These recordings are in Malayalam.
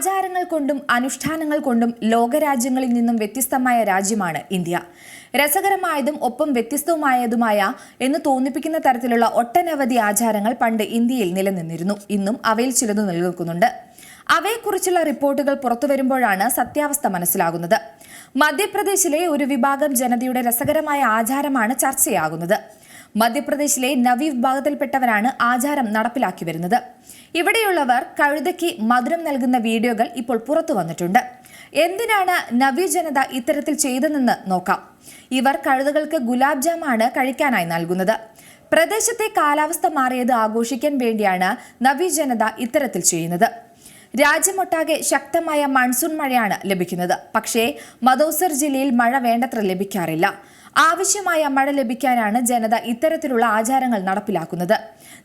ആചാരങ്ങൾ കൊണ്ടും അനുഷ്ഠാനങ്ങൾ കൊണ്ടും ലോകരാജ്യങ്ങളിൽ നിന്നും വ്യത്യസ്തമായ രാജ്യമാണ് ഇന്ത്യ. രസകരമായതും ഒപ്പം വ്യത്യസ്തവുമായതുമായ എന്ന് തോന്നിപ്പിക്കുന്ന തരത്തിലുള്ള ഒട്ടനവധി ആചാരങ്ങൾ പണ്ട് ഇന്ത്യയിൽ നിലനിന്നിരുന്നു. ഇന്നും അവയിൽ ചിലത് നിലനിൽക്കുന്നുണ്ട്. അവയെക്കുറിച്ചുള്ള റിപ്പോർട്ടുകൾ പുറത്തു പുറത്തുവരുമ്പോഴാണ് സത്യാവസ്ഥ മനസ്സിലാകുന്നത്. മധ്യപ്രദേശിലെ ഒരു വിഭാഗം ജനതയുടെ രസകരമായ ആചാരമാണ് ചർച്ചയാകുന്നത്. മധ്യപ്രദേശിലെ നവി വിഭാഗത്തിൽപ്പെട്ടവരാണ് ആചാരം നടപ്പിലാക്കി വരുന്നത്. ഇവിടെയുള്ളവർ കഴുതയ്ക്ക് മധുരം നൽകുന്ന വീഡിയോകൾ ഇപ്പോൾ പുറത്തു വന്നിട്ടുണ്ട്. എന്തിനാണ് നവി ജനത ഇത്തരത്തിൽ ചെയ്തതെന്ന് നോക്കാം. ഇവർ കഴുതകൾക്ക് ഗുലാബ് ജാമാണ് കഴിക്കാനായി നൽകുന്നത്. പ്രദേശത്തെ കാലാവസ്ഥ മാറിയത് ആഘോഷിക്കാൻ വേണ്ടിയാണ് നവി ജനത ഇത്തരത്തിൽ ചെയ്യുന്നത്. രാജ്യമൊട്ടാകെ ശക്തമായ മൺസൂൺ മഴയാണ് ലഭിക്കുന്നത്. പക്ഷേ മദോസർ ജില്ലയിൽ മഴ വേണ്ടത്ര ലഭിക്കാറില്ല. ആവശ്യമായ മഴ ലഭിക്കാനാണ് ജനത ഇത്തരത്തിലുള്ള ആചാരങ്ങൾ നടപ്പിലാക്കുന്നത്.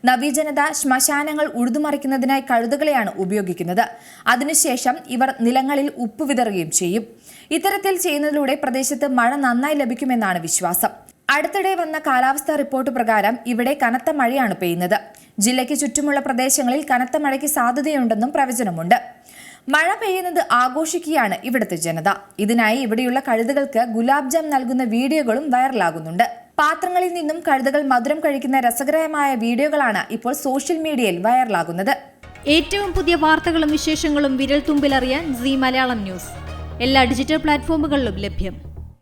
നവീജനത ശ്മശാനങ്ങൾ ഉഴുതുമറിക്കുന്നതിനായി കഴുതുകളെയാണ് ഉപയോഗിക്കുന്നത്. അതിനുശേഷം ഇവർ നിലങ്ങളിൽ ഉപ്പ് വിതറുകയും ചെയ്യും. ഇത്തരത്തിൽ ചെയ്യുന്നതിലൂടെ പ്രദേശത്ത് മഴ നന്നായി ലഭിക്കുമെന്നാണ് വിശ്വാസം. അടുത്തിടെ വന്ന കാലാവസ്ഥാ റിപ്പോർട്ട് പ്രകാരം ഇവിടെ കനത്ത മഴയാണ് പെയ്യുന്നത്. ജില്ലയ്ക്ക് ചുറ്റുമുള്ള പ്രദേശങ്ങളിൽ കനത്ത മഴയ്ക്ക് സാധ്യതയുണ്ടെന്നും പ്രവചനമുണ്ട്. മഴ പെയ്യുന്നത് ആഘോഷിക്കുകയാണ് ഇവിടുത്തെ ജനത. ഇതിനായി ഇവിടെയുള്ള കഴുതകൾക്ക് ഗുലാബ് ജാം നൽകുന്ന വീഡിയോകളും വൈറലാകുന്നുണ്ട്. പാത്രങ്ങളിൽ നിന്നും കഴുതകൾ മധുരം കഴിക്കുന്ന രസകരമായ വീഡിയോകളാണ് ഇപ്പോൾ സോഷ്യൽ മീഡിയയിൽ വൈറലാകുന്നത്. ഏറ്റവും പുതിയ വാർത്തകളും വിശേഷങ്ങളും വിരൽ തുമ്പിലറിയാൻ സി മലയാളം ന്യൂസ്. എല്ലാ ഡിജിറ്റൽ പ്ലാറ്റ്ഫോമുകളിലും ലഭ്യം.